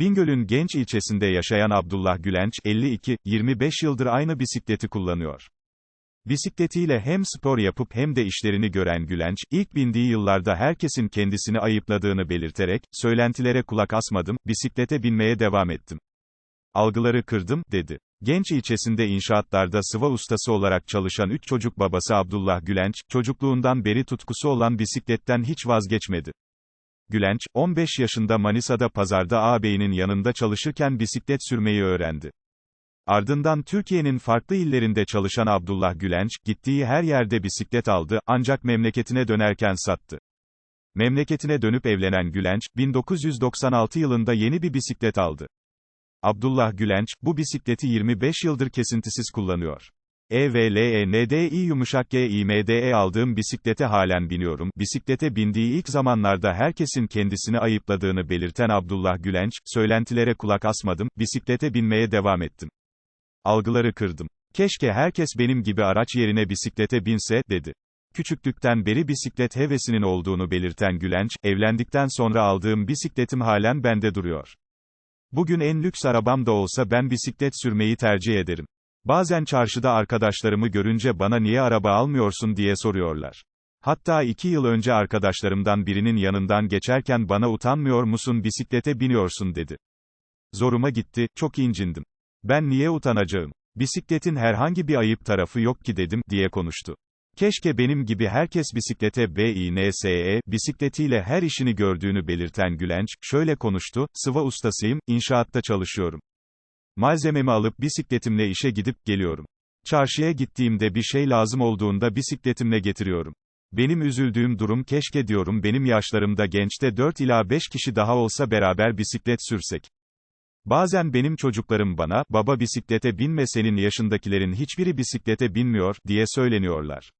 Bingöl'ün Genç ilçesinde yaşayan Abdullah Gülenç, 52, 25 yıldır aynı bisikleti kullanıyor. Bisikletiyle hem spor yapıp hem de işlerini gören Gülenç, ilk bindiği yıllarda herkesin kendisini ayıpladığını belirterek, söylentilere kulak asmadım, bisiklete binmeye devam ettim. Algıları kırdım, dedi. Genç ilçesinde inşaatlarda sıva ustası olarak çalışan üç çocuk babası Abdullah Gülenç, çocukluğundan beri tutkusu olan bisikletten hiç vazgeçmedi. Gülenç, 15 yaşında Manisa'da pazarda ağabeyinin yanında çalışırken bisiklet sürmeyi öğrendi. Ardından Türkiye'nin farklı illerinde çalışan Abdullah Gülenç, gittiği her yerde bisiklet aldı, ancak memleketine dönerken sattı. Memleketine dönüp evlenen Gülenç, 1996 yılında yeni bir bisiklet aldı. Abdullah Gülenç, bu bisikleti 25 yıldır kesintisiz kullanıyor. EVLENDI yumuşak GİMDE aldığım bisiklete halen biniyorum. Bisiklete bindiği ilk zamanlarda herkesin kendisini ayıpladığını belirten Abdullah Gülenç, söylentilere kulak asmadım, bisiklete binmeye devam ettim. Algıları kırdım. Keşke herkes benim gibi araç yerine bisiklete binse, dedi. Küçüklükten beri bisiklet hevesinin olduğunu belirten Gülenç, evlendikten sonra aldığım bisikletim halen bende duruyor. Bugün en lüks arabam da olsa ben bisiklet sürmeyi tercih ederim. Bazen çarşıda arkadaşlarımı görünce bana niye araba almıyorsun diye soruyorlar. Hatta iki yıl önce arkadaşlarımdan birinin yanından geçerken bana utanmıyor musun bisiklete biniyorsun dedi. Zoruma gitti, çok incindim. Ben niye utanacağım? Bisikletin herhangi bir ayıp tarafı yok ki dedim, diye konuştu. Keşke benim gibi herkes bisiklete BİNSE, bisikletiyle her işini gördüğünü belirten Gülenç, şöyle konuştu, sıva ustasıyım, inşaatta çalışıyorum. Malzememi alıp bisikletimle işe gidip geliyorum. Çarşıya gittiğimde bir şey lazım olduğunda bisikletimle getiriyorum. Benim üzüldüğüm durum keşke diyorum benim yaşlarımda gençte 4 ila 5 kişi daha olsa beraber bisiklet sürsek. Bazen benim çocuklarım bana, baba bisiklete binme senin yaşındakilerin hiçbiri bisiklete binmiyor, diye söyleniyorlar.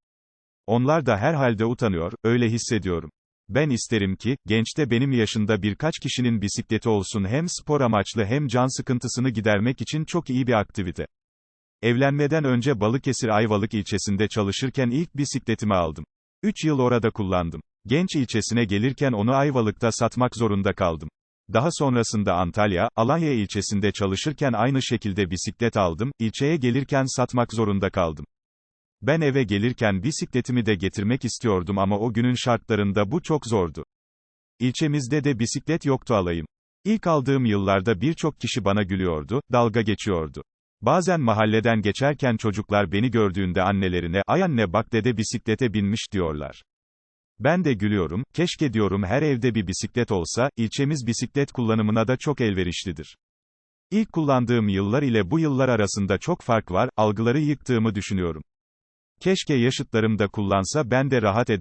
Onlar da herhalde utanıyor, öyle hissediyorum. Ben isterim ki, gençte benim yaşında birkaç kişinin bisikleti olsun hem spor amaçlı hem can sıkıntısını gidermek için çok iyi bir aktivite. Evlenmeden önce Balıkesir Ayvalık ilçesinde çalışırken ilk bisikletimi aldım. 3 yıl orada kullandım. Genç ilçesine gelirken onu Ayvalık'ta satmak zorunda kaldım. Daha sonrasında Antalya, Alanya ilçesinde çalışırken aynı şekilde bisiklet aldım, ilçeye gelirken satmak zorunda kaldım. Ben eve gelirken bisikletimi de getirmek istiyordum ama o günün şartlarında bu çok zordu. İlçemizde de bisiklet yoktu alayım. İlk aldığım yıllarda birçok kişi bana gülüyordu, dalga geçiyordu. Bazen mahalleden geçerken çocuklar beni gördüğünde annelerine, ay anne bak dede bisiklete binmiş diyorlar. Ben de gülüyorum, keşke diyorum her evde bir bisiklet olsa, ilçemiz bisiklet kullanımına da çok elverişlidir. İlk kullandığım yıllar ile bu yıllar arasında çok fark var, algıları yıktığımı düşünüyorum. Keşke yaşıtlarım da kullansa ben de rahat eder.